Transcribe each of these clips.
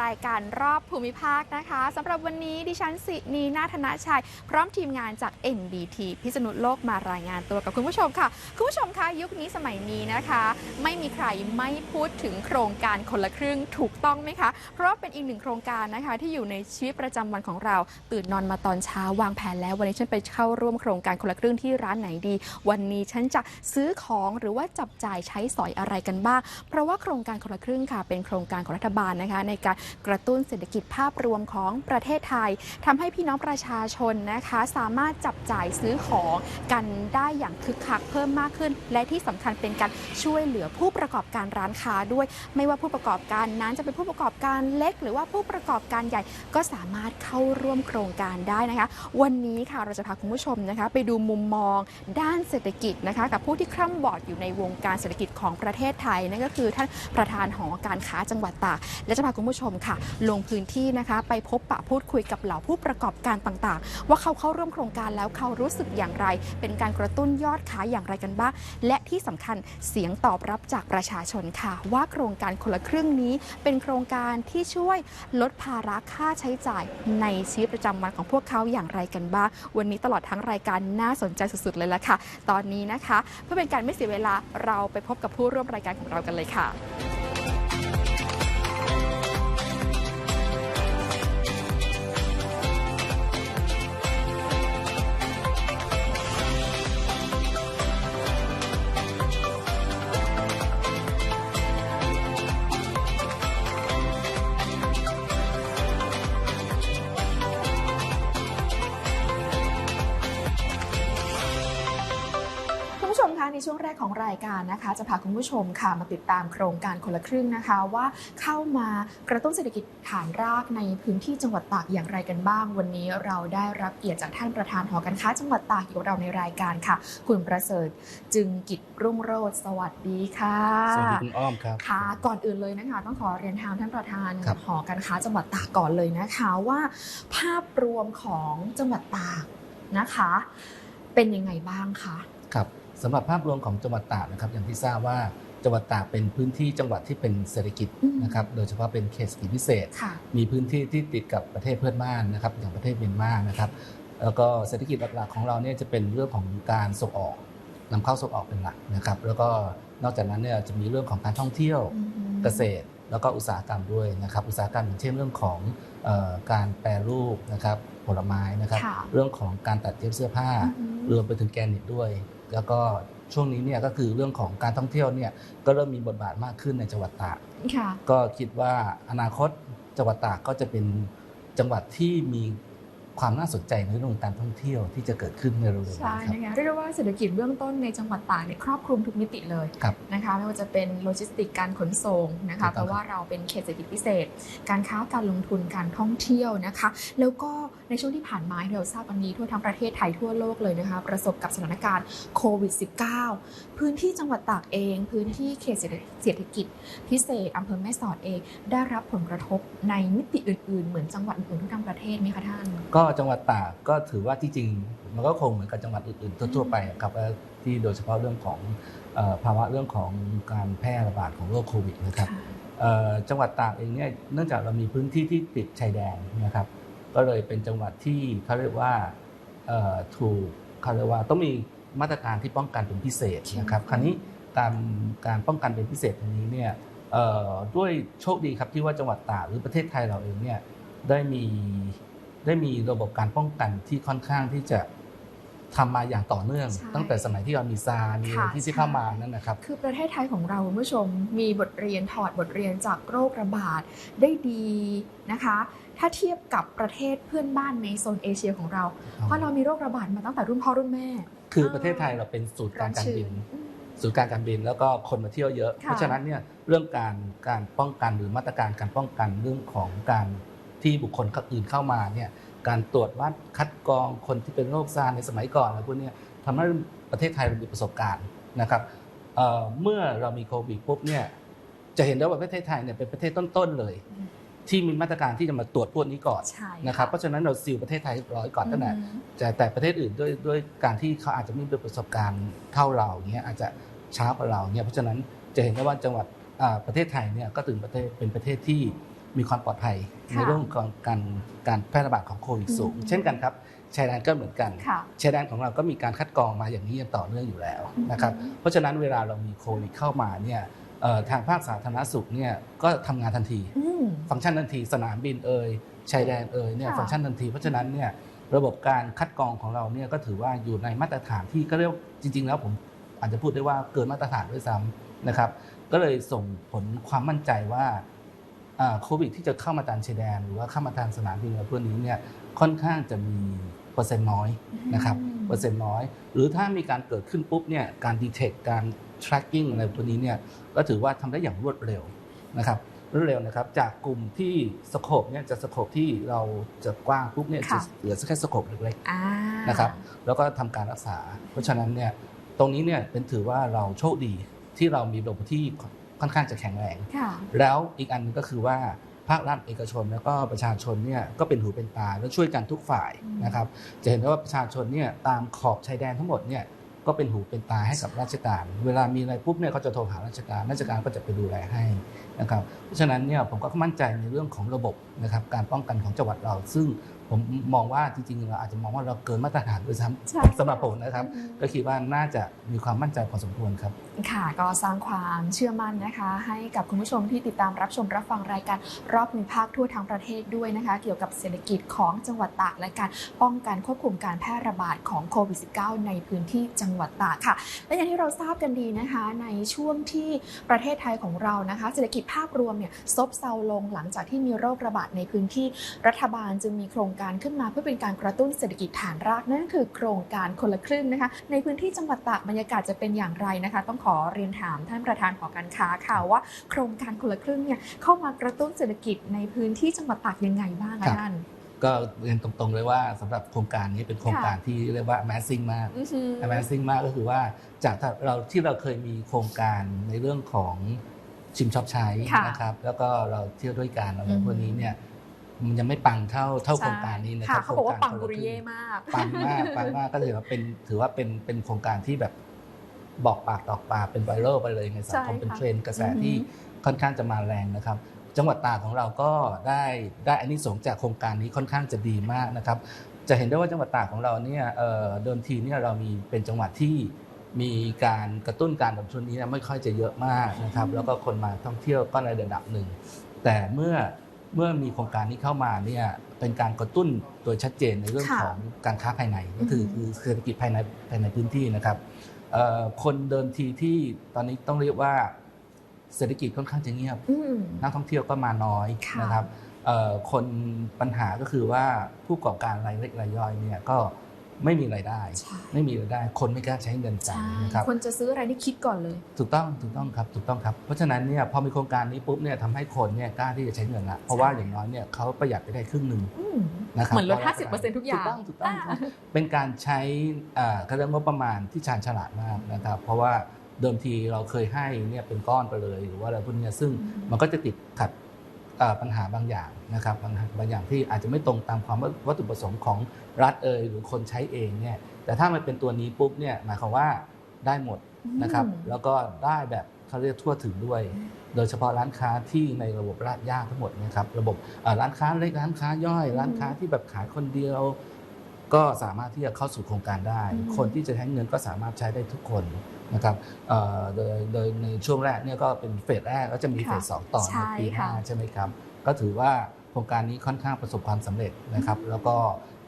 รายการรอบภูมิภาคนะคะสำหรับวันนี้ดิฉันสินีนาธนาชัย พร้อมทีมงานจาก NBT พิษณุโลกมารายงานตัวกับคุณผู้ชมค่ะ คุณผู้ชมคะยุคนี้สมัยนี้นะคะ ไม่มีใครไม่พูดถึงโครงการคนละครึ่งถูกต้องไหมคะ เพราะว่าเป็นอีกหนึ่งโครงการนะคะที่อยู่ในชีวิตประจำวันของเรา ตื่นนอนมาตอนเช้าวางแผนแล้ววันนี้ฉันไปเข้าร่วมโครงการคนละครึ่งที่ร้านไหนดี วันนี้ฉันจะซื้อของหรือว่าจับจ่ายใช้สอยอะไรกันบ้าง เพราะว่าโครงการคนละครึ่งค่ะ เป็นโครงการของรัฐบาลนะคะ ในการกระตุ้นเศรษฐกิจภาพรวมของประเทศไทยทำให้พี่น้องประชาชนนะคะ สามารถจับจ่ายซื้อของกันได้อย่างคึกคักเพิ่มมากขึ้น และที่สำคัญเป็นการช่วยเหลือผู้ประกอบการร้านค้าด้วย ไม่ว่าผู้ประกอบการนั้นจะเป็นผู้ประกอบการเล็ก หรือว่าผู้ประกอบการใหญ่ก็สามารถเข้าร่วมโครงการได้นะคะ วันนี้ค่ะเราจะพาคุณผู้ชมนะคะ ไปดูมุมมองด้านเศรษฐกิจนะคะ กับผู้ที่คร่ำบอดอยู่ในวงการเศรษฐกิจของประเทศไทยนั่นก็คือท่านประธานหอการค้าจังหวัดตากและจะพาคุณผู้ชมค่ะ ลงพื้นที่นะคะ ไปพบปะพูดคุยกับเหล่าผู้ประกอบการต่างๆ ว่าเขาเข้าร่วมโครงการแล้วเขารู้สึกอย่างไร เป็นการกระตุ้นยอดขายอย่างไรกันบ้าง และที่สำคัญเสียงตอบรับจากประชาชนค่ะ ว่าโครงการคนละครึ่งนี้ เป็นโครงการที่ช่วยลดภาระค่าใช้จ่ายในชีวิตประจำวันของพวกเขาอย่างไรกันบ้าง วันนี้ตลอดทั้งรายการน่าสนใจสุดๆเลยละค่ะ ตอนนี้นะคะ เพื่อเป็นการไม่เสียเวลาเราไปพบกับผู้ร่วมรายการของเรากันเลยค่ะ ของรายการนะคะ จะพาคุณผู้ชมค่ะมาติดตามโครงการคนละครึ่งนะคะ ว่าเข้ามากระตุ้นเศรษฐกิจฐานรากในพื้นที่จังหวัดตากอย่างไรกันบ้าง วันนี้เราได้รับเกียรติจากท่านประธานหอการค้าจังหวัดตากอยู่กับเราในรายการค่ะ คุณประเสริฐจึงกิจรุ่งโรจน์สวัสดีค่ะสวัสดีคุณอ้อมครับค่ะก่อนอื่นเลยนะคะ ต้องขอเรียนถามท่านประธานครับหอการค้าจังหวัดตากก่อนเลยนะคะว่า ภาพรวมของจังหวัดตากนะคะ เป็นยังไงบ้างคะครับ สำหรับภาพรวมของจังหวัดตากนะครับอย่างที่ทราบว่าจังหวัดตากเป็นพื้นที่จังหวัดที่เป็นเศรษฐกิจอืมนะครับโดยเฉพาะเป็นเขตเศรษฐกิจพิเศษค่ะมีพื้นที่ที่ติดกับประเทศเพื่อนบ้านนะครับอย่างประเทศเมียนมานะครับแล้วก็เศรษฐกิจหลักๆของเราเนี่ยจะเป็นเรื่องของการส่งออกนำเข้าส่งออกเป็นหลักนะครับแล้วก็นอกจากนั้นเนี่ยจะมีเรื่องของการท่องเที่ยวอืมเกษตร แล้วก็อุตสาหกรรมด้วยนะครับอุตสาหกรรมอย่างเช่นเรื่องของเออการแปรรูปนะครับผลไม้นะครับค่ะเรื่องของการตัดเย็บเสื้อผ้าอืมรวมไปถึงแกรนิตด้วย แล้วก็ช่วงนี้เนี่ยก็คือเรื่องของการท่องเที่ยวเนี่ยก็เริ่มมีบทบาทมากขึ้นในจังหวัดตากค่ะก็คิดว่าอนาคตจังหวัดตากก็จะเป็นจังหวัดที่มีความน่าสนใจในเรื่องของการท่องเที่ยวที่จะเกิดขึ้นในเร็วๆนี้ใช่ครับนะคะเรียกได้ว่าเศรษฐกิจเบื้องต้นในจังหวัดตากเนี่ยครอบคลุมทุกมิติเลยครับนะคะไม่ว่าจะเป็นโลจิสติกการขนส่งนะคะถูกเพต้องราะว่าเราเป็นเขตเศรษฐกิจพิเศษ การค้าการลงทุนการท่องเที่ยวนะคะ แล้วก็ ในช่วงที่ผ่านมาที่เราทราบวันนี้ทั่วทั้งประเทศไทยทั่วโลกเลยนะคะประสบกับสถานการณ์โควิด -19 พื้นที่จังหวัดตากเอง พื้นที่เขตเศรษฐกิจ พิเศษอำเภอแม่สอดเอง ได้รับผลกระทบในมิติอื่นๆ เหมือนจังหวัดอื่นๆทั่วทั้งประเทศไหมคะท่าน ก็จังหวัดตากก็ถือว่าที่จริงมันก็คงเหมือนกับจังหวัดอื่นๆทั่วๆไปครับที่โดยเฉพาะเรื่องของภาวะเรื่องของการแพร่ระบาดของโรคโควิดนะครับจังหวัดตากเองเนี่ยเนื่องจากเรามีพื้นที่ที่ติดชายแดนนะครับ ก็เลยเป็นจังหวัดที่เขาเรียกว่าเอ่อถูกเขาเรียกว่าต้องมีมาตรการที่ป้องกันเป็นพิเศษนะครับใช่คราวนี้การการป้องกันเป็นพิเศษตรงนี้เนี่ยเอ่อด้วยโชคดีครับที่ว่าจังหวัดตากหรือประเทศไทยเราเองเนี่ยได้มีได้มีระบบการป้องกันที่ค่อนข้างที่จะทำมาอย่างต่อเนื่องใช่ตั้งแต่สมัยที่เรามีซาร์มีอะไรค่ะที่ที่ใช่เข้ามานั่นนะครับ คือประเทศไทยของเราคุณผู้ชมมีบทเรียนถอดบทเรียนจากโรคระบาดได้ดีนะคะ ถ้าเทียบกับประเทศเพื่อนบ้านในโซนเอเชียของเรา เพราะเรามีโรคระบาดมาตั้งแต่รุ่นพ่อรุ่นแม่ คือประเทศไทยเราเป็นศูนย์กลางการบินอืมศูนย์กลางการบินแล้วก็คนมาเที่ยวเยอะค่ะเพราะฉะนั้นเนี่ยเรื่องการการป้องกันหรือมาตรการการป้องกันเรื่องของการที่บุคคลอื่นเข้ามาเนี่ยการตรวจวัดคัดกรองคนที่เป็นโรคซาร์ในสมัยก่อนอะไรพวกเนี้ยทำให้ประเทศไทยเรามีประสบการณ์นะครับเอ่อเมื่อเรามีโควิดปุ๊บเนี่ยจะเห็นได้ว่าประเทศไทยเนี่ยเป็นประเทศต้นๆเลยอืม ที่มีมาตรการที่จะมาตรวจพวกนี้ก่อนใช่นะครับเพราะฉะนั้นเราซีลประเทศไทยเรียบร้อยก่อนตั้งแต่อืม แต่แต่ประเทศอื่นด้วยด้วยการที่เขาอาจจะไม่มีประสบการณ์เท่าเราอย่างเงี้ยอาจจะช้ากว่าเราเนี่ยเพราะฉะนั้นจะเห็นได้ว่าจังหวัดอ่าประเทศไทยเนี่ยก็ถึงประเทศเป็นประเทศที่มีความปลอดภัยค่ะในเรื่องของการการแพร่ระบาดของโควิดสูง อืม เช่นกันครับชายแดนก็เหมือนกัน ค่ะ ชายแดนของเราก็มีการคัดกรองมาอย่างนี้อย่างต่อเนื่องอยู่แล้วนะครับ อืม เพราะฉะนั้นเวลาเรามีโควิดเข้ามาเนี่ยเอ่อ ทางภาคสาธารณสุขเนี่ยก็ทำงานทันทีอืมฟังก์ชันทันทีสนามบินเอ่ยชายแดนเอ่ยเนี่ยค่ะฟังก์ชันทันทีเพราะฉะนั้นเนี่ยระบบการคัดกรองของเราเนี่ยก็ถือว่าอยู่ในมาตรฐานที่ก็เรียกจริง ๆ แล้วผมอาจจะพูดได้ว่าเกินมาตรฐานด้วยซ้ำนะครับ ก็เลยส่งผลความมั่นใจว่าอ่าโควิดที่จะเข้ามาตามชายแดน หรือว่าเข้ามาทางสนามบินอะไรพวกนี้เนี่ยค่อนข้างจะมีเปอร์เซ็นต์น้อยนะครับอืมเปอร์เซ็นต์น้อย หรือถ้ามีการเกิดขึ้นปุ๊บเนี่ยการ detect การ tracking อะไรพวกนี้เนี่ยก็ถือว่าทำได้อย่างรวดเร็วนะครับรวดเร็วนะครับ จากกลุ่มที่สโคปเนี่ยจะสโคปที่เราจะกว้างปุ๊บเนี่ยจะค่ะเหลือแค่สโคปเล็กอ่าๆนะครับแล้วก็ทำการรักษา เพราะฉะนั้นเนี่ยตรงนี้เนี่ยเป็นถือว่าเราโชคดีที่เรามีระบบที่ค่อนข้างจะแข็งแรงค่ะแล้วอีกอันหนึงก็คือว่าภาครัฐเอกชนแล้วก็ประชาชนเนี่ยก็เป็นหูเป็นตาแล้วช่วยกันทุกฝ่ายอืมนะครับ จะเห็นได้ว่าประชาชนเนี่ยตามขอบชายแดนทั้งหมดเนี่ย ก็เป็นหูเป็นตาให้กับราชการ เวลามีอะไรปุ๊บเนี่ยเขาจะโทรหาราชการ ราชการก็จะไปดูแลให้นะครับ เพราะฉะนั้นเนี่ยผมก็มั่นใจในเรื่องของระบบนะครับการป้องกันของจังหวัดเรา ซึ่ง ผมมองว่าจริงๆเราอาจจะมองว่าเราเกินมาตรฐานด้วยซ้ใช่ำสำหรับผมนะครับอืมก็คิดว่าน่าจะมีความมั่นใจพอสมควรครับ ค่ะ ก็สร้างความเชื่อมั่นนะคะ ให้กับคุณผู้ชมที่ติดตามรับชมรับฟังรายการรอบภูมิภาคทั่วทั้งประเทศด้วยนะคะ เกี่ยวกับเศรษฐกิจของจังหวัดตากและการป้องกันควบคุมการแพร่ระบาดของโควิด -19 ในพื้นที่จังหวัดตากค่ะ และอย่างที่เราทราบกันดีนะคะ ในช่วงที่ประเทศไทยของเรานะคะ เศรษฐกิจภาพรวมเนี่ยซบเซาลงหลังจากที่มีโรคระบาดในพื้นที่รัฐบาลจึงมีโครงการขึ้นมาเพื่อเป็นการกระตุ้นเศรษฐกิจฐานรากนั่นคือโครงการคนละครึ่งนะคะ ในพื้นที่จังหวัดตากบรรยากาศจะเป็นอย่างไรนะคะ ต้องขอเรียนถามท่านประธานหอการค้าค่ะว่า โครงการคนละครึ่งเนี่ยเข้ามากระตุ้นเศรษฐกิจในพื้นที่จังหวัดตากยังไงบ้างคะท่านก็เรียนตรงๆเลยว่าสำหรับโครงการนี้เป็นโครงการที่เรียกว่า Amazing มาก Amazing มากก็คือว่าจากเราที่เราเคยมีโครงการในเรื่องของชิมช็อปใช้นะครับ แล้วก็เราเที่ยวด้วยกันอะไรพวกนี้เนี่ย มันยังไม่ปังเท่าเท่าโครงการนี้นะคค่ะรับเขาบอกว่าโครปังรบุคนละริคเย่รึ่งมากปังมากปังมากก็ถือว่าเป็นถือว่าเป็นเป็นโครงการที่แบบบอกปากต่อปากเป็นไวรัลไปเลยในสังคมใช่เป็นค่ะเทรนด์กระแสอือหือที่ค่อนข้างจะมาแรงนะครับ จังหวัดตากของเราก็ได้ได้อันนี้สงส์จากโครงการนี้ค่อนข้างจะดีมากนะครับ จะเห็นได้ว่าจังหวัดตากของเราเนี่ยเอ่อเดิมทีเนี่ยเรามีเป็นจังหวัดที่มีการกระตุ้นการลงทุนนี้นะไม่ค่อยจะเยอะมากนะครับ แล้วก็คนมาท่องเที่ยวก็ในระดับหนึ่ง แต่เมื่อ เมื่อมีโครงการนี้เข้ามาเนี่ยเป็นการกระตุ้นโดยชัดเจนในเรื่องค่ะ ของการค้าภายในก็คืออืมคือเศรษฐกิจภายในภายในพื้นที่นะครับเอ่อคนเดิมทีที่ตอนนี้ต้องเรียกว่าเศรษฐกิจค่อนข้างจะเงียบ อืม นักท่องเที่ยวก็มาน้อยค่ะ นะครับเอ่อคนปัญหาก็คือว่าผู้ประกอบการรายเล็กรายย่อยเนี่ยก็ ไม่มีรายได้ใช่ไม่มีรายได้ คนไม่กล้าใช้เงินจ่าใช่ยนะครับคนจะซื้ออะไรนี่คิดก่อนเลย ถูกต้องถูกต้องครับถูกต้องครับ เพราะฉะนั้นเนี่ยพอมีโครงการนี้ปุ๊บเนี่ยทำให้คนเนี่ยกล้าที่จะใช้เงินละเพราะว่าอย่างน้อยเนี่ยเขาประหยัดไปได้ครึ่งหนึ่งอืมนะครับเหมือนลดพราะว่า50%ทุกอย่างถูกต้องถูกต้องอ่าครับเป็นการใช้อ่าเขาเรียกงบประมาณที่ชาญฉลาดมากนะครับ เพราะว่าเดิมทีเราเคยให้เนี่ยเป็นก้อนไปเลยหรือว่าอะไรพวกเนี้ยซึ่งอืมมันก็จะติดขัดเอ่อ ปัญหาบางอย่างนะครับบางบางอย่างที่อาจจะไม่ตรงตามความวัตถุประสงค์ของรัฐเอยหรือคนใช้เองเนี่ยแต่ถ้ามันเป็นตัวนี้ปุ๊บเนี่ยหมายความว่าได้หมดนะครับอืมแล้วก็ได้แบบเขาเรียกทั่วถึงด้วย โดยเฉพาะร้านค้าที่ในระบบรากหญ้าทั้งหมดนะครับ ระบบเอ่อร้านค้าเล็กร้านค้าย่อย ร้านค้าที่แบบขายคนเดียว ก็สามารถที่จะเข้าสู่โครงการได้อืมคนที่จะใช้เงินก็สามารถใช้ได้ทุกคน นะครับเอ่อโดยโดยในช่วงแรกเนี่ยก็เป็นเฟสแรกก็จะมีเฟสสองต่อในปีหน้าใช่ไหมครับ ก็ถือว่าโครงการนี้ค่อนข้างประสบความสำเร็จนะครับ แล้วก็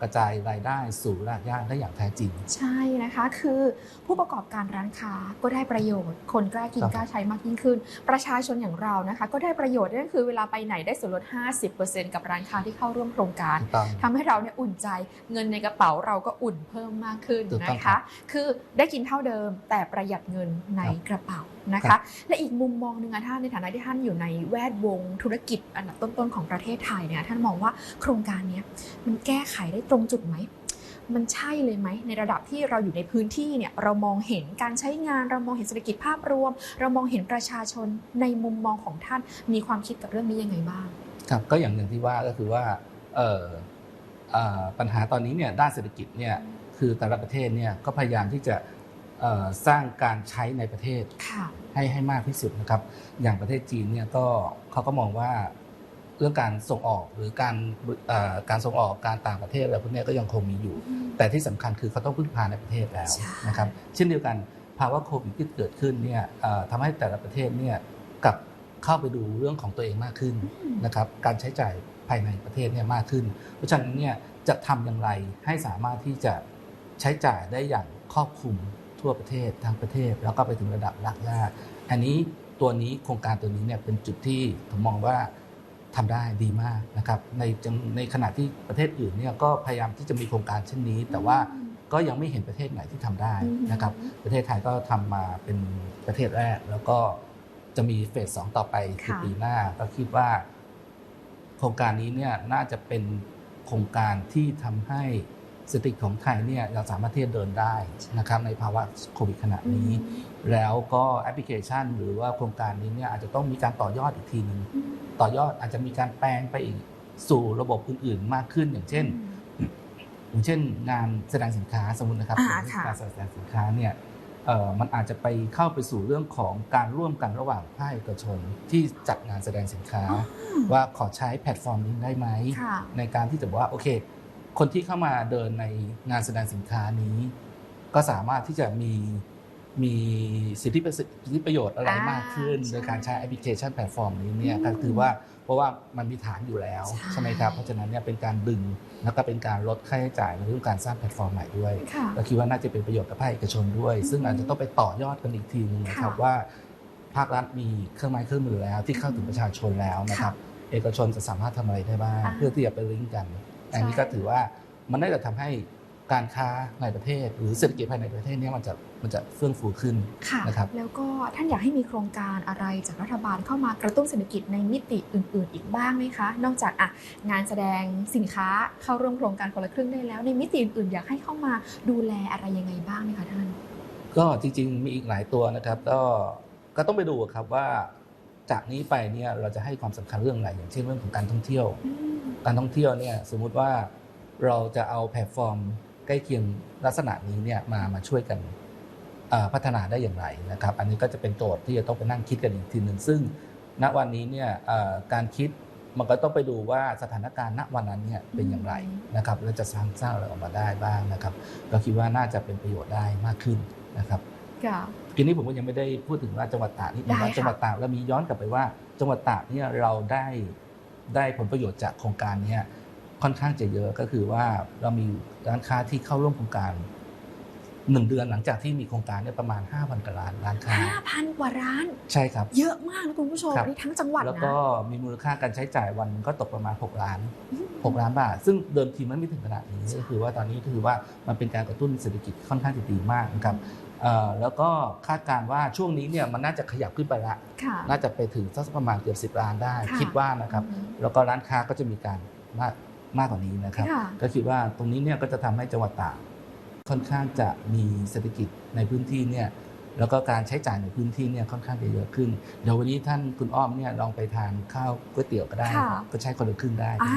กระจายรายได้สู่รากหญ้าได้อย่างแท้จริง ใช่นะคะคือผู้ประกอบการร้านค้าก็ได้ประโยชน์ คนกล้ากินครับกล้าใช้มากยิ่งขึ้น ประชาชนอย่างเรานะคะ ก็ได้ประโยชน์นั่นคือเวลาไปไหนได้ส่วนลด 50%กับร้านค้าที่เข้าร่วมโครงการถูกต้องทำให้เราเนี่ยอุ่นใจเงินในกระเป๋าเราก็อุ่นเพิ่มมากขึ้นถูกต้องนะครัคะบคือได้กินเท่าเดิมแต่ประหยัดเงินในครับกระเป๋านะครัคะบและอีกมุมมองหนึ่งอะท่านในฐานะที่ท่านอยู่ในแวดวงธุรกิจอันดับต้นๆของประเทศไทยเนี่ยท่านมองว่าโครงการเนี้ยมันแก้ไขได้ตรงจุดไหม มันใช่เลยไหม ในระดับที่เราอยู่ในพื้นที่เนี่ยเรามองเห็นการใช้งานเรามองเห็นเศรษฐกิจภาพรวม เรามองเห็นประชาชนในมุมมองของท่านมีความคิดกับเรื่องนี้ยังไงบ้าง ครับก็อย่างหนึ่งที่ว่าก็คือว่าเอ่อเอ่อปัญหาตอนนี้เนี่ยด้านเศรษฐกิจเนี่ยคือแต่ละประเทศเนี่ยก็พยายามที่จะเอ่อสร้างการใช้ในประเทศค่ะให้ให้มากที่สุดนะครับ อย่างประเทศจีนเนี่ยก็เขาก็มองว่าเรื่องการส่งออกหรือการเอ่อการส่งออกการต่างประเทศอะไรพวกเนี้ยก็ยังคงมีอยู่ แต่ที่สำคัญคือเขาต้องพึ่งพาในประเทศแล้วใช่นะครับเช่นเดียวกันภาวะโควิดที่เกิดขึ้นเนี่ยเอ่อทำให้แต่ละประเทศเนี่ยกลับเข้าไปดูเรื่องของตัวเองมากขึ้นอืมนะครับการใช้จ่ายภายในประเทศเนี่ยมากขึ้น เพราะฉะนั้นเนี่ยจะทำอย่างไรให้สามารถที่จะใช้จ่ายได้อย่างครอบคลุมทั่วประเทศทั้งประเทศ แล้วก็ไปถึงระดับรากหญ้าอันนี้ตัวนี้โครงการตัวนี้เนี่ยเป็นจุดที่ผมมองว่า ทำได้ดีมากนะครับในจังในขณะที่ประเทศอื่นเนี่ยก็พยายามที่จะมีโครงการเช่นนี้ แต่ว่าก็ยังไม่เห็นประเทศไหนที่ทำได้นะครับ ประเทศไทยก็ทำมาเป็นประเทศแรก แล้วก็จะมีเฟสสองต่อไปคือค่ะปีหน้าก็คิดว่า โครงการนี้เนี่ยน่าจะเป็นโครงการที่ทำให้ เศรษฐกิจของไทยเนี่ยเราสามารถที่จะเดินได้นะครับในภาวะโควิดขณะนี้ แล้วก็แอปพลิเคชัน หรือว่าโครงการนี้เนี่ยอาจจะต้องมีการต่อยอดอีกทีหนึ่งอืมต่อยอดอาจจะมีการแปลงไปอีกสู่ระบบอื่นๆ มากขึ้นอย่างเช่นอย่างเช่น งานแสดงสินค้าสมมตินะครับอ่าค่ะการแสดงสินค้าเนี่ยเอ่อมันอาจจะไปเข้าไปสู่เรื่องของการร่วมกันระหว่างภาคเอกชนที่จัดงานแสดงสินค้า ว่าขอใช้แพลตฟอร์มนี้ได้ไหมค่ะในการที่จะบอกว่าโอเค คนที่เข้ามาเดินในงานแสดงสินค้านี้ ก็สามารถที่จะมีมีสิทธิประสิทธิประโยชน์อะไรอ่ามมากขึ้นใช่โดยการใช้แอปพลิเคชันแพลตฟอร์มนี้เนี่ยอืมก็คือว่าเพราะว่ามันมีฐานอยู่แล้วใช่ใช่ไหมครับเพราะฉะนั้นเนี่ยเป็นการดึงแล้วก็เป็นการลดค่าใช้จ่ายในเรื่องการสร้างแพลตฟอร์มใหม่ด้วยค่ะก็คิดว่าน่าจะเป็นประโยชน์กับภาคเอกชนด้วย ซึ่งอาจจะต้องไปต่อยอดกันอีกทีนึงนะครับค่ะว่า ภาครัฐมีเครื่องไม้เครื่องมือแล้วที่เข้าถึงประชาชนแล้วนะครับ เอกชนจะสามารถทำอะไรได้บ้างอ่าเพื่อที่จะไปลิงก์กัน อันนี้ก็ถือว่ามันน่าจะทำให้การค้าในประเทศ หรือเศรษฐกิจภายในประเทศเนี้มันจะมันจะเฟื่องฟูขึ้นค่ะนะครับแล้วก็ท่านอยากให้มีโครงการอะไรจากรัฐบาลเข้ามากระตุ้นเศรษฐกิจในมิติอื่น ๆ อีกบ้างไหมคะ นอกจากอะงานแสดงสินค้าเข้าร่วมโครงการคนละครึ่งได้แล้ว ในมิติอื่นๆอยากให้เข้ามาดูแลอะไรยังไงบ้างไหมคะท่าน ก็จริง ๆ มีอีกหลายตัวนะครับ ก็ก็ต้องไปดูครับว่า จากนี้ไปเนี่ยเราจะให้ความสำคัญเรื่องอะไรอย่างเช่นเรื่องของการท่องเที่ยว การท่องเที่ยวเนี่ยสมมุติว่าเราจะเอาแพลตฟอร์มใกล้เคียงลักษณะนี้เนี่ยมามาช่วยกันเอ่อพัฒนาได้อย่างไรนะครับ อันนี้ก็จะเป็นโจทย์ที่จะต้องไปนั่งคิดกันอีกทีหนึ่งซึ่งณวันนี้เนี่ยเอ่อการคิดมันก็ต้องไปดูว่าสถานการณ์ณวันนั้นเนี่ยเป็นอย่างไรนะครับแล้วจะสร้างสร้างอะไรออกมาได้บ้างนะครับ เราคิดว่าน่าจะเป็นประโยชน์ได้มากขึ้นนะครับ ค่ะ ทีนี้ผมก็ยังไม่ได้พูดถึงว่าจังหวัดตากนิดนึงได้ว่าค่ะ จังหวัดตากเรามีย้อนกลับไปว่าจังหวัดตากเนี่ยเราได้ได้ผลประโยชน์จากโครงการเนี้ค่อนข้างจะเยอะก็คือว่าเรามีร้านค้าที่เข้าร่วมโครงการหนึ่งเดือนหลังจากที่มีโครงการเนี่ยประมาณ 5,000กว่าล้านร้านค้าห้าพันกว่าร้าน ใช่ครับ เยอะมากนะคุณผู้ชมครับ นี่ทั้งจังหวัดแล้วนะก็มีมูลค่าการใช้จ่ายวันก็ตกประมาณ 6 ล้าน6ล้านบาท ซึ่งเดิมทีมันไม่ถึงขนาดนี้ใช่ก็คือว่าตอนนี้ก็คือว่ามันเป็นการกระตุ้นเศรษฐกิจค่อนข้างจะดีมากนะครับเอ่อ แล้วก็คาดการณ์ว่าช่วงนี้เนี่ยมันน่าจะขยับขึ้นไปละค่ะน่าจะไปถึงสักประมาณเกือบสิบล้านได้ค่ะคิดว่านะครับอืมแล้วก็ร้านค้าก็จะมีการมากมากกว่านี้นะครับค่ะก็คิดว่าตรงนี้เนี่ยก็จะทำให้จังหวัดตากค่อนข้างจะมีเศรษฐกิจในพื้นที่เนี่ยแล้วก็การใช้จ่ายในพื้นที่เนี่ยค่อนข้างจะเยอะขึ้น เดี๋ยววันนี้ท่านคุณอ้อมเนี่ยลองไปทานข้าวก๋วยเตี๋ยวก็ได้ค่ะครับก็ใช้คนละครึ่งได้อ่า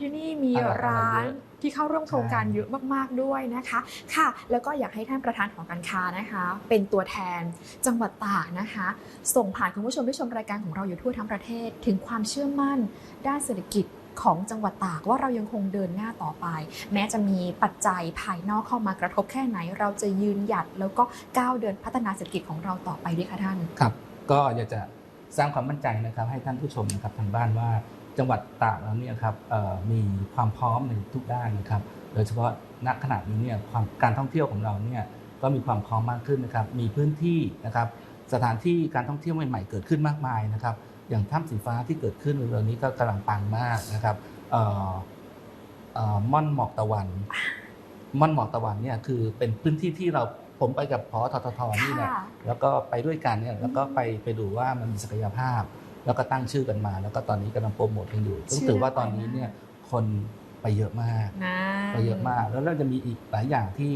ที่นี่มีอร่อยๆร้านเยอะ ที่เข้าร่วมโครงการเยอะมากๆด้วยนะคะค่ะ แล้วก็อยากให้ท่านประธานของการค้านะคะ เป็นตัวแทนจังหวัดตากนะคะ ส่งผ่านคุณผู้ชมที่ชมรายการของเราอยู่ทั่วทั้งประเทศ ถึงความเชื่อมั่น ด้านเศรษฐกิจของจังหวัดตากว่าเรายังคงเดินหน้าต่อไป แม้จะมีปัจจัยภายนอกเข้ามากระทบแค่ไหน เราจะยืนหยัดแล้วก็ก้าวเดินพัฒนาเศรษฐกิจของเราต่อไปด้วยค่ะท่านครับ ก็อยากจะสร้างความมั่นใจนะครับให้ท่านผู้ชมนะครับทางบ้านว่า จังหวัดตากเราเนี่ยครับเอ่อมีความพร้อมในทุกด้านนะครับ โดยเฉพาะณขณะนี้เนี่ยความการท่องเที่ยวของเราเนี่ยก็มีความพร้อมมากขึ้นนะครับ มีพื้นที่นะครับสถานที่การท่องเที่ยวใหม่ๆเกิดขึ้นมากมายนะครับ อย่างถ้ำสีฟ้าที่เกิดขึ้นเร็วๆนี้ก็กำลังปังมากนะครับเอ่อเอ่อม่อนหมอกตะวันม่อนหมอกตะวันเนี่ยคือเป็นพื้นที่ที่เราผมไปกับพอทททนี่แหละค่ะแล้วก็ไปด้วยกันเนี่ยแล้วก็อืมไปไปดูว่ามันมีศักยภาพ แล้วก็ตั้งชื่อกันมา แล้วก็ตอนนี้กำลังโปรโมทกันอยู่ต้องเชื่อถือว่าตอนนี้เนี่ยคนไปเยอะมากนะไปเยอะมาก แล้วเราจะมีอีกหลายอย่างที่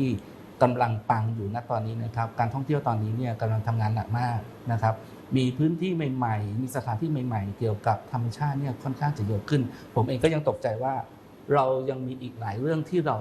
กำลังปังอยู่ณตอนนี้นะครับ การท่องเที่ยวตอนนี้เนี่ยกำลังทำงานหนักมากนะครับ มีพื้นที่ใหม่ ๆ มีสถานที่ใหม่ ๆ เกี่ยวกับธรรมชาติเนี่ยค่อนข้างจะเยอะขึ้น ผมเองก็ยังตกใจว่า เรายังมีอีกหลายเรื่องที่เรา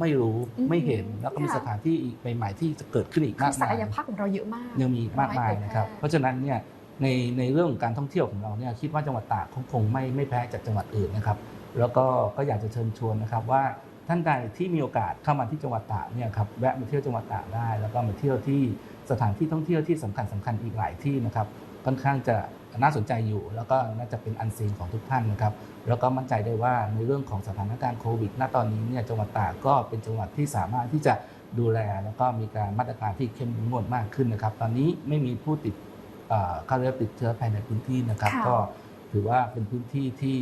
ไม่รู้อืมไม่เห็น แล้วก็มีค่ะสถานที่อีกใหม่ ๆ ที่จะเกิดขึ้นอีกคืมาอกศัมากยยภาพของเราเยอะมาก ยังมีอีกมากมายนะครับเผยแพร่เพราะฉะนั้นเนี่ย ในในเรื่องของการท่องเที่ยวของเราเนี่ยคิดว่าจังหวัดตากคงคงไม่ไม่แพ้จากจังหวัดอื่นนะครับ แล้วก็ก็อยากจะเชิญชวนนะครับว่าท่านใดที่มีโอกาสเข้ามาที่จังหวัดตากเนี่ยครับแวะมาเที่ยวจังหวัดตากได้ แล้วก็มาเที่ยวที่สถานที่ท่องเที่ยวที่สำคัญสำคัญอีกหลายที่นะครับค่อนข้างจะน่าสนใจอยู่ แล้วก็น่าจะเป็นอันซีนของทุกท่านนะครับแล้วก็มั่นใจได้ว่าในเรื่องของสถานการณ์โควิดณตอนนี้เนี่ยจังหวัดตากก็เป็นจังหวัดที่สามารถที่จะดูแล แล้วก็มีการมาตรการที่เข้มงวดมากขึ้นนะครับ ตอนนี้ไม่มีผู้ติด เอ่อเข้าเรียกติดเชื้อภายในพื้นที่นะครับค่ะก็ ถือว่าเป็นพื้นที่ที่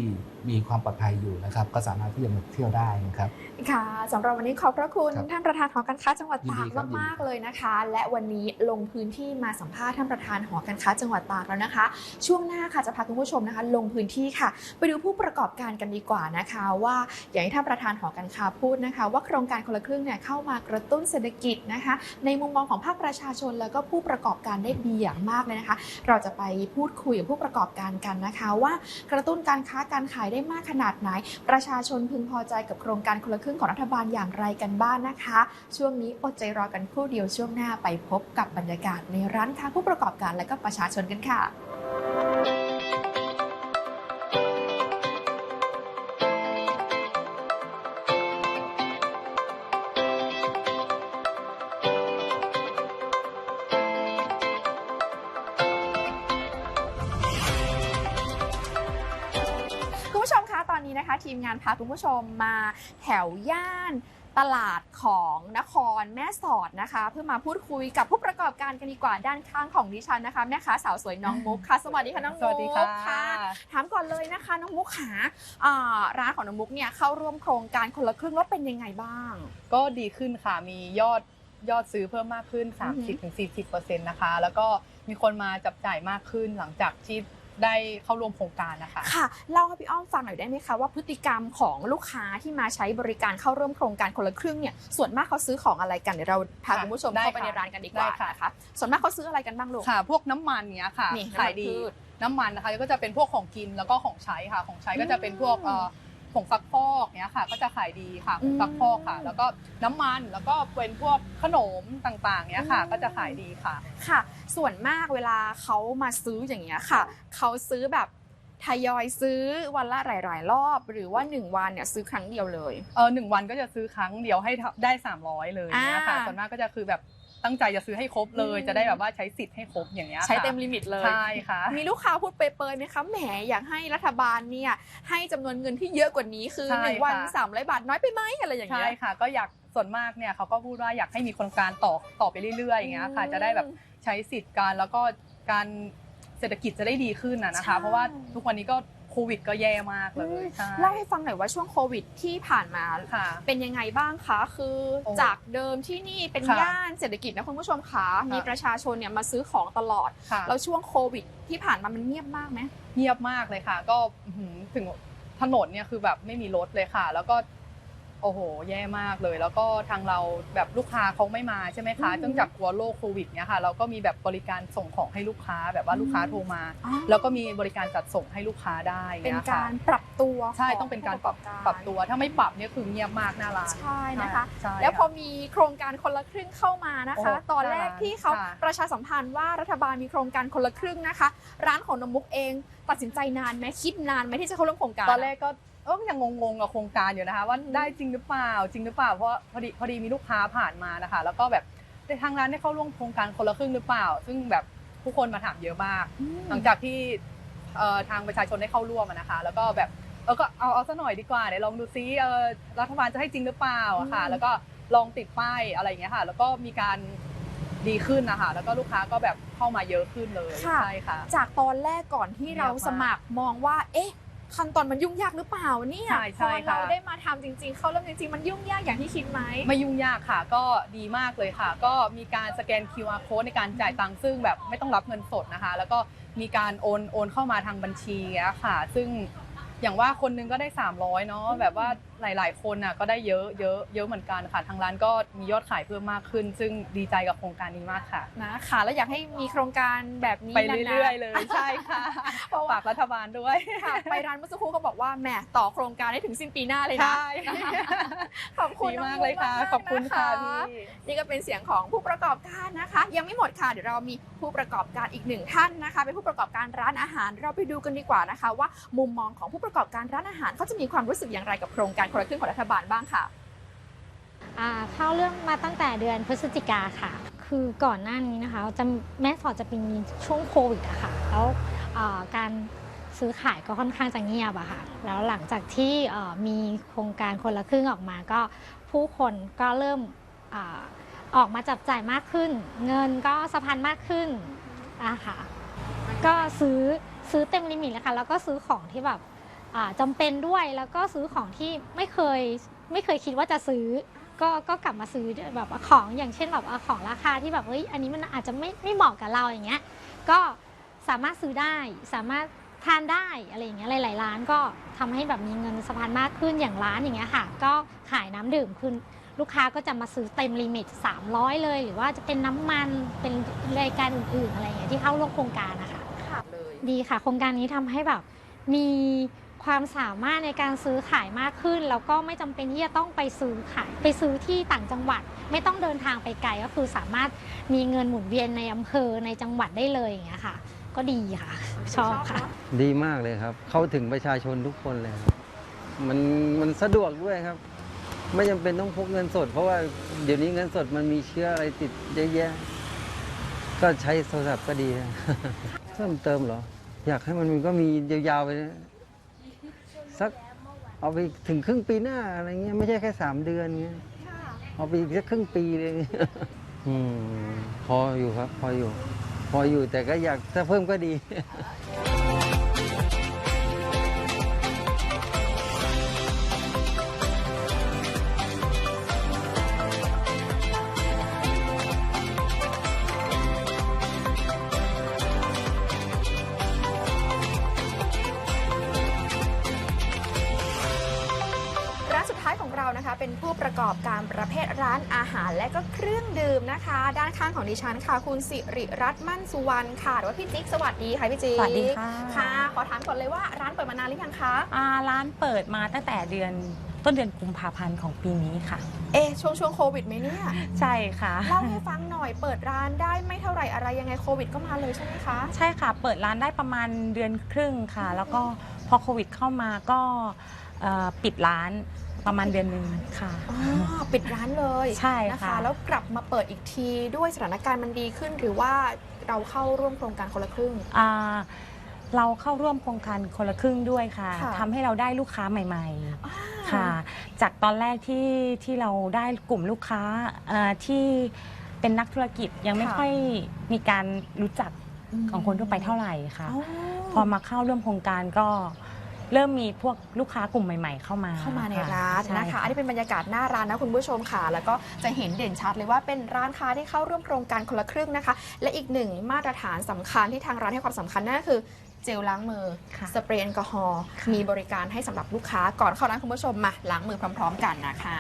มีความปลอดภัยอยู่นะครับ ก็สามารถที่จะมาเที่ยวได้นะครับ ค่ะสำหรับวันนี้ขอบพระคุณครับท่านประธานหอการค้าจังหวัดยินตาดีกครับมากๆเลยนะคะ และวันนี้ลงพื้นที่มาสัมภาษณ์ท่านประธานหอการค้าจังหวัดตากแล้วนะคะ ช่วงหน้าค่ะจะพาคุณผู้ชมนะคะ ลงพื้นที่ค่ะ ไปดูผู้ประกอบการกันดีกว่านะคะ ว่าอย่างที่ท่านประธานหอการค้าพูดนะคะ ว่าโครงการคนละครึ่งเนี่ยเข้ามากระตุ้นเศรษฐกิจนะคะ ในมุมมองของภาคประชาชนแล้วก็ผู้ประกอบการได้ดีอย่างมากเลยนะคะ เราจะไปพูดคุยกับผู้ประกอบการกันนะคะว่ากระตุ้นการค้าการขายได้มากขนาดไหน ประชาชนพึงพอใจกับโครงการคนละครึ่งของรัฐบาลอย่างไรกันบ้างนะคะ ช่วงนี้อดใจรอกันครู่เดียวช่วงหน้าไปพบกับบรรยากาศในร้านค้าผู้ประกอบการและก็ประชาชนกันค่ะ นนี้นะคะ ทีมงานพาคุณผู้ชมมาแถวย่านตลาดของนครแม่สอดนะคะ เพื่อมาพูดคุยกับผู้ประกอบการกันดีกว่าด้านข้างของดิฉันนะคะแม่ค้าสาวสวยน้องมุกค่ะ สวัสดีค่ะน้องมุกสวัสดีค่ะถามก่อนเลยนะคะน้องมุกขาอ่าร้านของน้องมุกเนี่ยเข้าร่วมโครงการคนละครึ่งแล้วเป็นยังไงบ้าง ก็ดีขึ้นค่ะมียอดยอดซื้อเพิ่มมากขึ้นอือหือ30-40%นะคะ แล้วก็มีคนมาจับจ่ายมากขึ้นหลังจากที่ ได้เข้าร่วมโครงการนะคะค่ะเล่าให้พี่อ้อมฟังหน่อยได้ไหมคะว่าพฤติกรรมของลูกค้าที่มาใช้บริการเข้าร่วมโครงการคนละครึ่งเนี่ยส่วนมากเขาซื้อของอะไรกันเดี๋ยวเราพาค่ะคุณผู้ชมได้เข้าไปค่ะในร้านกันดีกว่าได้ค่ะนะคะส่วนมากเขาซื้ออะไรกันบ้างลูกค่ะ พวกน้ำมันเนี้ยค่ะนี่ขายดีน้ำมันพืชน้ำมันนะคะก็จะเป็นพวกของกินแล้วก็ของใช้ค่ะของใช้ก็จะเป็นพวกอืมเอ่อ ผงซักฟอกเนี้ยค่ะ ก็จะขายดีค่ะผงซักฟอกค่ะอืมแล้วก็น้ำมันแล้วก็เป็นพวกขนมต่างๆเนี้ยค่ะอืมก็จะขายดีค่ะ ค่ะ ส่วนมากเวลาเขามาซื้ออย่างเงี้ยค่ะเขาซื้อแบบทยอยซื้อวันละหลาย ๆ รอบ หรือว่า 1 วันเนี่ยซื้อครั้งเดียวเลย เออหนึ่งวันก็จะซื้อครั้งเดียวให้ได้ 300 เลยเนี่ยค่ะอ่าส่วนมากก็จะคือแบบ ตั้งใจจะซื้อให้ครบเลยอืมจะได้แบบว่าใช้สิทธิ์ให้ครบอย่างเงี้ยค่ะใช้เต็มลิมิตเลยใช่ค่ะ มีลูกค้าพูดเปรยๆไหมคะแหมอยากให้รัฐบาลเนี่ยให้จำนวนเงินที่เยอะกว่านี้คือใช่หนึ่งวันค่ะสามร้อยบาทน้อยไปไหมอะไรอย่างใช่เงี้ยค่ะ ก็อยากส่วนมากเนี่ยเขาก็พูดว่าอยากให้มีโครงการต่อต่อไปเรื่อยๆอย่างเงี้ยค่ะ จะได้แบบใช้สิทธิ์การแล้วก็การเศรษฐกิจจะได้ดีขึ้นนะนะใช่คะ เพราะว่าทุกวันนี้ก็ โควิดก็แย่มากเลยอืมใช่เล่าให้ฟังหน่อยว่าช่วงโควิดที่ผ่านมา ค่ะ เป็นยังไงบ้างคะ คือโอ้จากเดิมที่นี่เป็นค่ะย่านเศรษฐกิจนะคุณผู้ชมคะค่ะมีประชาชนเนี่ยมาซื้อของตลอด ค่ะ แล้วช่วงโควิดที่ผ่านมามันเงียบมากไหม เงียบมากเลยค่ะ ก็อื้อหือถึงถนนเนี่ยคือแบบไม่มีรถเลยค่ะ แล้วก็ โอ้โห แย่มากเลย แล้วก็ทางเราแบบลูกค้าเขาไม่มาใช่ไหมคะอือหือเนื่องจากกลัวโรคโควิดเนี่ยค่ะ เราก็มีแบบบริการส่งของให้ลูกค้าแบบว่าลูกค้าอืมโทรมาอ๋อแล้วก็มีบริการจัดส่งให้ลูกค้าได้เป็นยกาค่ะรปรับตัวใช่ขต้องเป็นการปรับผู้ะกอบปรับตัว ถ้าไม่ปรับเนี่ยคือเงียบมากหน้าร้านใช่นะคะใช่แล้วพอค่ะมีโครงการคนละครึ่งเข้ามานะคะโอ้ตอนแรกที่เขาค่ะประชาสัมพันธ์ว่ารัฐบาลมีโครงการคนละครึ่งนะคะ ร้านของนมมุกเองตัดสินใจนานไหมคิดนานไหมที่จะเข้าร่วมโครงการตอนแรกก็เออยังงงๆกับโครงการอยู่นะคะ ว่าอืมได้จริงหรือเปล่าจริงหรือเปล่าเพราะพอดีพอดีมีลูกค้าผ่านมานะคะ แล้วก็แบบในทางร้านได้เข้าร่วมโครงการคนละครึ่งหรือเปล่า ซึ่งแบบผู้คนมาถามเยอะมากอืมหลังจากที่เอ่อทางประชาชนได้เข้าร่วมอะนะคะ แล้วก็แบบเออก็เอาเอาซะหน่อยดีกว่าเดี๋ยวลองดูซิเออรัฐบาลจะให้จริงหรือเปล่าอะค่ะอืมแล้วก็ลองติดป้ายอะไรอย่างเงี้ยค่ะ แล้วก็มีการดีขึ้นนะคะ แล้วก็ลูกค้าก็แบบเข้ามาเยอะขึ้นเลยค่ะใช่ค่ะ จากตอนแรกก่อนที่เราเยอะมากสมัครมองว่า เอ๊ะ ขั้นตอนมันยุ่งยากหรือเปล่าเนี่ยใช่พใช่อค่ะเราได้มาทำจริง ๆ เข้าเริ่มจริงๆ มันยุ่งยากอย่างที่คิดไหม ไม่ยุ่งยากค่ะ ก็ดีมากเลยค่ะ ก็มีการสแกน QR code ในการจ่ายตังค์ซึ่งแบบไม่ต้องรับเงินสดนะคะ แล้วก็มีการโอนโอนเข้ามาทางบัญชีอะค่ะ ซึ่งอย่างว่าคนหนึงก็ได้ 300เนาะแบบว่า หลาย ๆ คนอะก็ได้เยอะเยอะเยอะเหมือนกันค่ะทางร้านก็มียอดขายเพิ่มมากขึ้น ซึ่งดีใจกับโครงการนี้มากค่ะนะคะแล้วอยากให้มีโครงการแบบนี้ไปนานๆเรื่อย ๆ เลยใช่ค่ะเพราะว่าฝากรัฐบาลด้วยค่ะไปร้านเมื่อสักครู่เขาบอกว่าแหมต่อโครงการได้ถึงสิ้นปีหน้าเลยนะใช่นะคะขอบคุณดีน้งมากเลยค่ะมากๆขอบคุณค่ะนพี่นี่ก็เป็นเสียงของผู้ประกอบการนะคะ ยังไม่หมดค่ะเดี๋ยวเรามีผู้ประกอบการอีกหนึ่งท่านนะคะ เป็นผู้ประกอบการร้านอาหารเราไปดูกันดีกว่านะคะ ว่ามุมมองของผู้ประกอบการร้านอาหารเขาจะมีความรู้สึกอย่างไรกับโครงการคนละครึ่งของรัฐบาลบ้างค่ะอ่าเข้าเรื่องมาตั้งแต่เดือนพฤศจิกาค่ะ คือก่อนหน้านี้นะคะจะแม่สอดจะเป็นช่วงโควิดอะค่ะแล้วการซื้อขายก็ค่อนข้างจะเงียบอะค่ะ แล้วหลังจากที่มีโครงการคนละครึ่งออกมาก็ผู้คนก็เริ่มอออกมาจับจ่ายมากขึ้น เงินก็สะพันมากขึ้นอะค่ะ ก็ซื้อซื้อเต็มลิมิตเลยค่ะ แล้วก็ซื้อของที่แบบ อ่าจำเป็นด้วยแล้วก็ซื้อของที่ไม่เคยไม่เคยคิดว่าจะซื้อ ก็ก็กลับมาซื้อแบบว่าของอย่างเช่นแบบว่าของราคาที่แบบเฮ้ยอันนี้มันอาจจะไม่ไม่เหมาะกับเราอย่างเงี้ยก็สามารถซื้อได้สามารถทานได้อะไรอย่างเงี้ยหลายๆร้านก็ทำให้แบบมีเงินสะพันมากขึ้นอย่างร้านอย่างเงี้ยค่ะ ก็ขายน้ำดื่มคือลูกค้าก็จะมาซื้อเต็มลิมิต 300 เลย หรือว่าจะเป็นน้ำมันเป็นรายการอื่นๆอะไรอย่างเงี้ยที่เข้าร่วมโครงการนะคะค่ะเลยดีค่ะ โครงการนี้ทำให้แบบมี ความสามารถในการซื้อขายมากขึ้น แล้วก็ไม่จำเป็นที่จะต้องไปซื้อขายไปซื้อที่ต่างจังหวัด ไม่ต้องเดินทางไปไกลก็คือสามารถมีเงินหมุนเวียนในอำเภอในจังหวัดได้เลยอย่างเงี้ยค่ะ ก็ดีค่ะ ชอบค่ะ ดีมากเลยครับ เข้าถึงประชาชนทุกคนเลยครับมันมันสะดวกด้วยครับ ไม่จำเป็นต้องพกเงินสด เพราะว่าเดี๋ยวนี้เงินสดมันมีเชื้ออะไรติดเยอะแยะก็ใช้โทรศัพท์ก็ดีนะเพิ่มเติมเหรอ อยากให้มันก็มียาวๆไปนะสัก เอาไปถึงครึ่งปีหน้าอะไรเงี้ยไม่ใช่แค่สามเดือนเงี้ยเอาไปอีกสักครึ่งปีเลยอืมพออยู่ครับ พออยู่ พออยู่แต่ก็อยากถ้าเพิ่มก็ดี ประเภทร้านอาหารและก็เครื่องดื่มนะคะ ด้านข้างของดิฉันค่ะ คุณสิริรัตน์มั่นสุวรรณค่ะหรือว่าพี่จิ๊กสวัสดีค่ะพี่จิ๊กสวัสดีค่ะ ค่ะ ขอถามก่อนเลยว่าร้านเปิดมานานหรือยังคะอ่าร้านเปิดมาตั้งแต่เดือนต้นเดือนกุมภาพันธ์ของปีนี้ค่ะ เอ๊ะช่วงช่วงโควิดไหมเนี่ยใช่ค่ะ เล่าให้ฟังหน่อยเปิดร้านได้ไม่เท่าไหร่อะไรยังไงโควิดก็มาเลยใช่ไหมคะ ใช่ค่ะ เปิดร้านได้ประมาณเดือนครึ่งค่ะ แล้วก็พอโควิดเข้ามาก็เอ่อปิดร้าน ประมาณเดือนหนึ่งค่ะ อ๋อปิดร้านเลยใช่นะคะค่ะแล้วกลับมาเปิดอีกทีด้วยสถานการณ์มันดีขึ้น หรือว่าเราเข้าร่วมโครงการคนละครึ่ง อ่าเราเข้าร่วมโครงการคนละครึ่งด้วยค่ะค่ะ ทำให้เราได้ลูกค้าใหม่อ่าๆค่ะ จากตอนแรกที่ที่เราได้กลุ่มลูกค้าเอ่อที่เป็นนักธุรกิจยังไม่ค่ะค่อยมีการรู้จักมของคนทั่วไปเท่าไหร่ค่ะ อ๋อ พอมาเข้าร่วมโครงการก็ เริ่มมีพวกลูกค้ากลุ่มใหม่ๆ เข้ามาเข้ามาในค่ะร้านใช่นะคะ อันนี้เป็นบรรยากาศหน้าร้านนะคุณผู้ชมค่ะ แล้วก็จะเห็นเด่นชัดเลยว่าเป็นร้านค้าที่เข้าร่วมโครงการคนละครึ่งนะคะ และอีกหนึ่งมาตรฐานสำคัญที่ทางร้านให้ความสำคัญนั่นก็คือเจลล้างมือ ค่ะสเปรย์แอลกอฮอล์มีบริการให้สำหรับลูกค้าก่อนเข้าร้านคุณผู้ชมมาล้างมือพร้อม ๆ กันนะคะ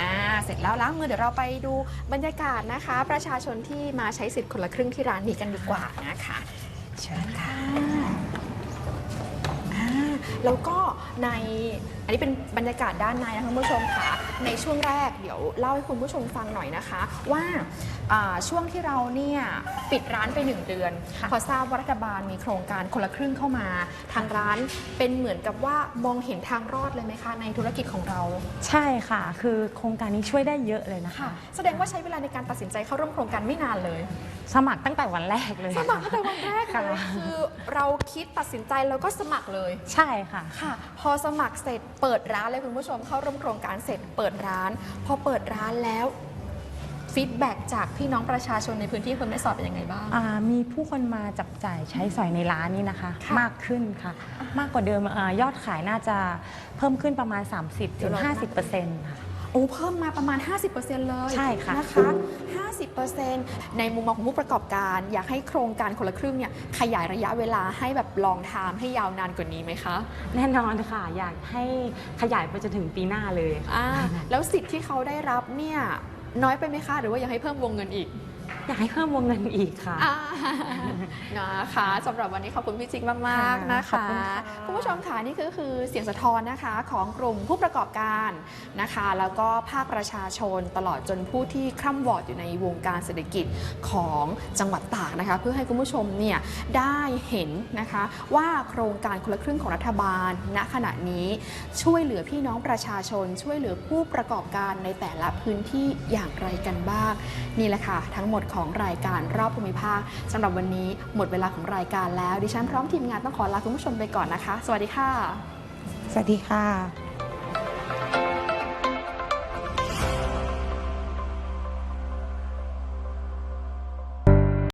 อ่าเสร็จแล้วล้างมือเดี๋ยวเราไปดูบรรยากาศนะคะ ประชาชนที่มาใช้สิทธิ์คนละครึ่งที่ร้านนี้กันดีกว่านะคะเชิญค่ะอ่า แล้วก็ใน อันนี้เป็นบรรยากาศด้านในนะคุณผู้ชมค่ะในช่วงแรกเดี๋ยวเล่าให้คุณผู้ชมฟังหน่อยนะคะ ว่าอ่าช่วงที่เราเนี่ยปิดร้านไปหนึ่งเดือนค่ะพอทราบว่ารัฐบาลมีโครงการคนละครึ่งเข้ามา ทางร้านเป็นเหมือนกับว่ามองเห็นทางรอดเลยไหมคะ ในธุรกิจของเราใช่ค่ะ คือโครงการนี้ช่วยได้เยอะเลยนะคะค่ะแสดงว่าใช้เวลาในการตัดสินใจเข้าร่วมโครงการไม่นานเลย สมัครตั้งแต่วันแรกเลย สมัครตั้งแต่วันแรกเลยค่ะ คือเราคิดตัดสินใจแล้วก็สมัครเลย ใช่ค่ะ ค่ะ พอสมัครเสร็จเปิดร้านเลยคุณผู้ชมเข้าร่วมโครงการเสร็จเปิดร้าน พอเปิดร้านแล้วฟีดแบ็จากพี่น้องประชาชนในพื้นที่อำเภอแม่สอดเป็นยังไงบ้าง อ่ามีผู้คนมาจับจ่ายใช้สอยในร้านนี้นะคะ ค่ะมากขึ้นค่ะ มากกว่าเดิมอายอดขายน่าจะเพิ่มขึ้นประมาณเดี๋ยวเรา30-50%ค่ะ โอ้เพิ่มมาประมาณ 50%เลยใช่ค่ะนะคะ 50%ในมุมมองของผู้ประกอบการ อยากให้โครงการคนละครึ่งเนี่ยขยายระยะเวลาให้แบบลองทามให้ยาวนานกว่านี้ไหมคะ แน่นอนค่ะ อยากให้ขยายไปจนถึงปีหน้าเลยอ่าแล้วสิทธิ์ที่เขาได้รับเนี่ยน้อยไปไหมคะ หรือว่ายังให้เพิ่มวงเงินอีก อยากให้เพิ่มวงเงินอีกค่ะ อ่านะคะสำหรับวันนี้ขอบคุณพี่จิ๊กมาก ๆนะขอบคะคุณค่ะ คุณผู้ชมค่ะนี่ก็คือเสียงสะท้อนนะคะของกลุ่มผู้ประกอบการนะคะ แล้วก็ภาคประชาชนตลอดจนผู้ที่คร่ำวอดอยู่ในวงการเศรษฐกิจของจังหวัดตากนะคะ เพื่อให้คุณผู้ชมเนี่ยได้เห็นนะคะว่าโครงการคนละครึ่งของรัฐบาลณขณะนี้ช่วยเหลือพี่น้องประชาชน ช่วยเหลือผู้ประกอบการในแต่ละพื้นที่อย่างไรกันบ้างนี่แหละค่ะทั้งหมดของรายการรอบภูมิภาคสำหรับวันนี้หมดเวลาของรายการแล้ว ดิฉันพร้อมทีมงานต้องขอลาคุณผู้ชมไปก่อนนะคะ สวัสดีค่ะ สวัสดีค่ะ